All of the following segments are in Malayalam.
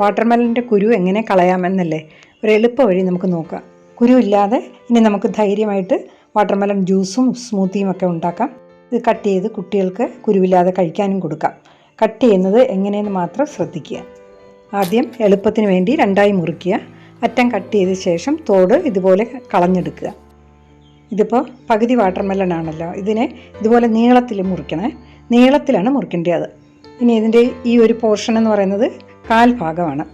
വാട്ടർമെലന്റെ കുരു എങ്ങനെ കളയാമെന്നല്ലേ? ഒരു എളുപ്പ വഴി നമുക്ക് നോക്കാം. കുരു ഇല്ലാതെ ഇനി നമുക്ക് ധൈര്യമായിട്ട് വാട്ടർമെലൺ ജ്യൂസും സ്മൂത്തിയും ഒക്കെ ഉണ്ടാക്കാം. ഇത് കട്ട് ചെയ്ത് കുട്ടികൾക്ക് കുരുവില്ലാതെ കഴിക്കാനും കൊടുക്കാം. കട്ട് ചെയ്യുന്നത് എങ്ങനെയെന്ന് മാത്രം ശ്രദ്ധിക്കുക. ആദ്യം എളുപ്പത്തിന് വേണ്ടി രണ്ടായി മുറിക്കുക അറ്റം കട്ട് ചെയ്ത ശേഷം തോട് ഇതുപോലെ കളഞ്ഞെടുക്കുക. ഇതിപ്പോൾ പകുതി വാട്ടർമെലൺ ആണല്ലോ. ഇതിനെ ഇതുപോലെ നീളത്തിൽ മുറിക്കണേ. നീളത്തിലാണ് മുറിക്കേണ്ടത്. ഇനി ഇതിന്റെ ഈ ഒരു പോർഷൻ എന്ന് പറയുന്നത് കാൽ ഭാഗമാണ്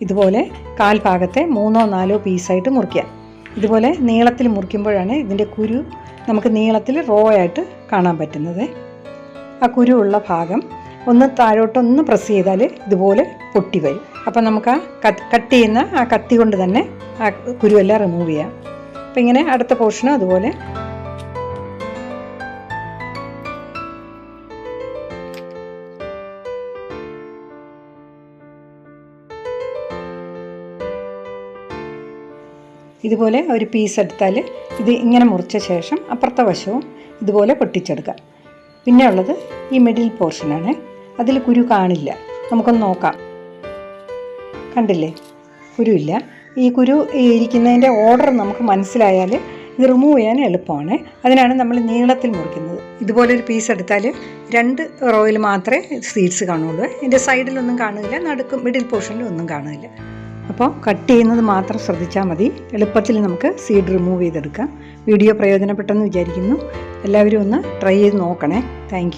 ഇതുപോലെ കാൽ ഭാഗത്തെ മൂന്നോ നാലോ പീസായിട്ട് മുറിക്കുക. ഇതുപോലെ നീളത്തിൽ മുറിക്കുമ്പോഴാണ് ഇതിന്റെ കുരു നമുക്ക് നീളത്തിൽ റോ ആയിട്ട് കാണാൻ പറ്റുന്നത്. ആ കുരു ഉള്ള ഭാഗം ഒന്ന് താഴോട്ടൊന്ന് പ്രസ് ചെയ്താൽ ഇതുപോലെ പൊട്ടി വരും. അപ്പം നമുക്ക് ആ കട്ട് ചെയ്യുന്ന ആ കത്തി കൊണ്ട് തന്നെ ആ കുരുവെല്ലാം റിമൂവ് ചെയ്യാം. അപ്പം ഇങ്ങനെ അടുത്ത പോർഷനും അതുപോലെ ഇതുപോലെ ഒരു പീസ് എടുത്താൽ ഇത് ഇങ്ങനെ മുറിച്ച ശേഷം അപ്പുറത്തെ വശവും ഇതുപോലെ പൊട്ടിച്ചെടുക്കാം. പിന്നെ ഉള്ളത് ഈ മിഡിൽ പോർഷനാണ് അതിൽ കുരു കാണില്ല. നമുക്കൊന്ന് നോക്കാം. കണ്ടില്ലേ? കുരുവില്ല. ഈ കുരു ഇരിക്കുന്നതിന്റെ ഓർഡർ നമുക്ക് മനസ്സിലായാൽ ഇത് റിമൂവ് ചെയ്യാൻ എളുപ്പമാണ്. അതിനാണ് നമ്മൾ നീളത്തിൽ മുറിക്കുന്നത്. ഇതുപോലെ ഒരു പീസ് എടുത്താൽ രണ്ട് റോയിൽ മാത്രമേ സീഡ്സ് കാണുള്ളൂ. ഇതിന്റെ സൈഡിലൊന്നും കാണുകയില്ല നടുക്കും മിഡിൽ പോർഷനിലും ഒന്നും കാണില്ല അപ്പോൾ കട്ട് ചെയ്യുന്നത് മാത്രം ശ്രദ്ധിച്ചാൽ മതി. എളുപ്പത്തിൽ നമുക്ക് സീഡ് റിമൂവ് ചെയ്തെടുക്കാം. വീഡിയോ പ്രയോജനപ്പെട്ടെന്ന് വിചാരിക്കുന്നു. എല്ലാവരും ഒന്ന് ട്രൈ ചെയ്ത് നോക്കണേ. താങ്ക്